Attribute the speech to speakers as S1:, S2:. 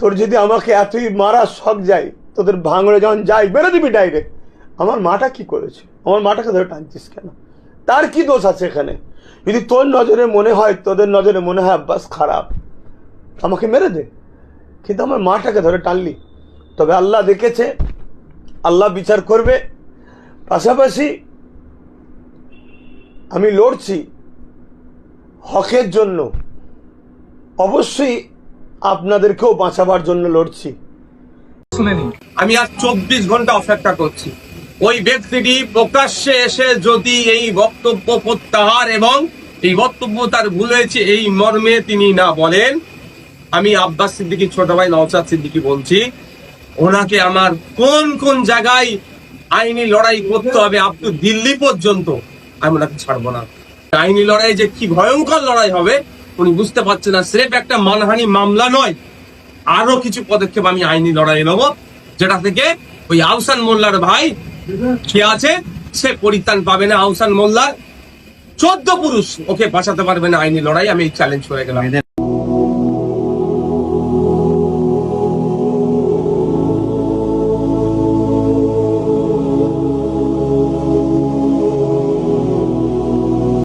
S1: তোর যদি আমাকে এতই মারা শখ যায়, তোদের ভাঙড়ে যখন যাই বেরো দিবি ডাইরেক্ট আমার মাটা কি করেছে? আমার মাটাকে ধরে টানছিস কেন? তার কি দোষ আছে এখানে? যদি তোর নজরে মনে হয়, তোদের নজরে মনে হয়, আব্বাস, খারাপ। আমাকে মেরে দে। কিন্তু আমার মাটাকে ধরে টানলি। তবে আল্লাহ দেখেছে, আল্লাহ বিচার করবে। পাশাপাশি আমি লড়ছি হকের জন্য। অবশ্যই আপনাদেরকেও বাঁচাবার জন্য লড়ছি।
S2: শুনে নিন
S3: আমি আজ চব্বিশ ঘণ্টা অপেক্ষা করছি। ওই ব্যক্তিটি প্রকাশ্যে এসে যদি এই বক্তব্য প্রত্যাহার এবং এই বক্তব্য তার ভুল হয়েছে এই মর্মে তিনি না বলেন, আমি আব্বাস সিদ্দিকি, ছোট ভাই নওসাদ সিদ্দিকি বলছি, ওনাকে আমার কোন কোন জায়গায় আইনি লড়াই করতে হবে আপ টু দিল্লি পর্যন্ত, আমি ওনাকে ছাড়বো না। আইনি লড়াই যে কি ভয়ঙ্কর লড়াই হবে উনি বুঝতে পারছেন না, স্রেফ একটা মানহানি মামলা নয়। আরও কিছু পদক্ষেপ আমি আইনি লড়াই নেব, যেটা থেকে ওই আহসান মোল্লার ভাই কে আছে, সে পরিত্রাণ পাবে না আহসান মোল্লার চোদ্দ পুরুষ ওকে বাঁচাতে পারবে না আইনি লড়াই, আমি চ্যালেঞ্জ করে গেলাম।